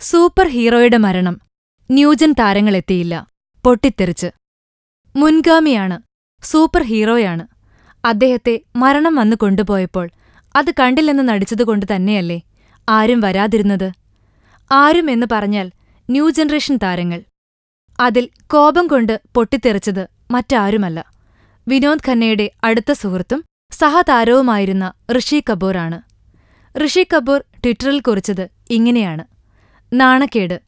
Super ഹീറോയുടെ മരണം. New gen താരങ്ങളെത്തിയില്ല. പൊട്ടിത്തെറിച്ച്. മുൻഗാമിയാണ്. സൂപ്പർ ഹീറോയാണ്. അദ്ദേഹത്തെ മരണം വന്നു കൊണ്ടുപോയപ്പോൾ അത് കണ്ടില്ലെന്ന് നടിച്ചതുകൊണ്ട് തന്നെയല്ലേ? ആരും വരാതിരുന്നത്? ആരും എന്ന് പറഞ്ഞാൽ ന്യൂ ജനറേഷൻ താരങ്ങൾ. അതിൽ കോപം കൊണ്ട് പൊട്ടിത്തെറിച്ചത് മറ്റാരുമല്ല. വിനോദ് ഖന്നയുടെ അടുത്ത സുഹൃത്തും സഹതാരവുമായിരുന്ന ഋഷി കപൂറാണ്. ഋഷി കപൂർ ട്വിറ്ററിൽ കുറിച്ചത് ഇങ്ങനെയാണ്. നാണക്കേട്.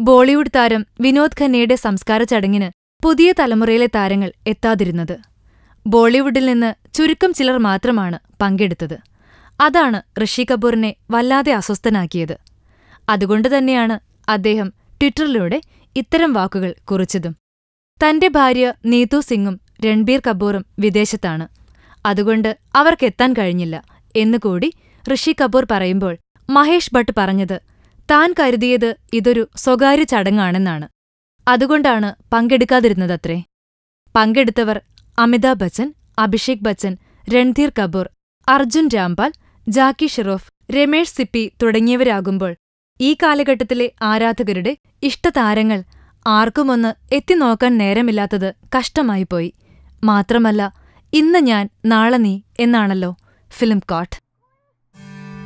ബോളിവുഡ് താരം വിനോദ് ഖന്നയുടെ സംസ്കാര ചടങ്ങിന് പുതിയ തലമുറയിലെ താരങ്ങൾ എത്താതിരുന്നത്. ബോളിവുഡിൽ നിന്ന് ചുരുക്കം ചിലർ മാത്രമാണ് പങ്കെടുത്തത്. അതാണ് ഋഷി കപൂറിനെ വല്ലാതെ അസ്വസ്ഥനാക്കിയത്. അതുകൊണ്ട് തന്നെയാണ് അദ്ദേഹം ട്വിറ്ററിലൂടെ ഇത്തരം വാക്കുകൾ കുറിച്ചതും. തന്റെ ഭാര്യ നീതു സിംഗും രൺബീർ കപൂറും വിദേശത്താണ്. അതുകൊണ്ട് അവർക്കെത്താൻ കഴിഞ്ഞില്ല എന്നുകൂടി ഋഷി കപൂർ പറയുമ്പോൾ മഹേഷ് ഭട്ട് പറഞ്ഞത് താൻ കരുതിയത് ഇതൊരു സ്വകാര്യ ചടങ്ങാണെന്നാണ്. അതുകൊണ്ടാണ് പങ്കെടുക്കാതിരുന്നതത്രേ. പങ്കെടുത്തവർ അമിതാഭ് ബച്ചൻ അഭിഷേക് ബച്ചൻ രൺധീർ കപൂർ അർജുൻ രാംപാൽ ജാക്കി ഷെറോഫ് രമേഷ് സിപ്പി തുടങ്ങിയവരാകുമ്പോൾ ഈ കാലഘട്ടത്തിലെ ആരാധകരുടെ ഇഷ്ടതാരങ്ങൾ ആർക്കുമൊന്ന് എത്തിനോക്കാൻ നേരമില്ലാത്തത് കഷ്ടമായിപ്പോയി. മാത്രമല്ല ഇന്ന് ഞാൻ നാളെ നീ എന്നാണല്ലോ ഫിലിം കോട്ട്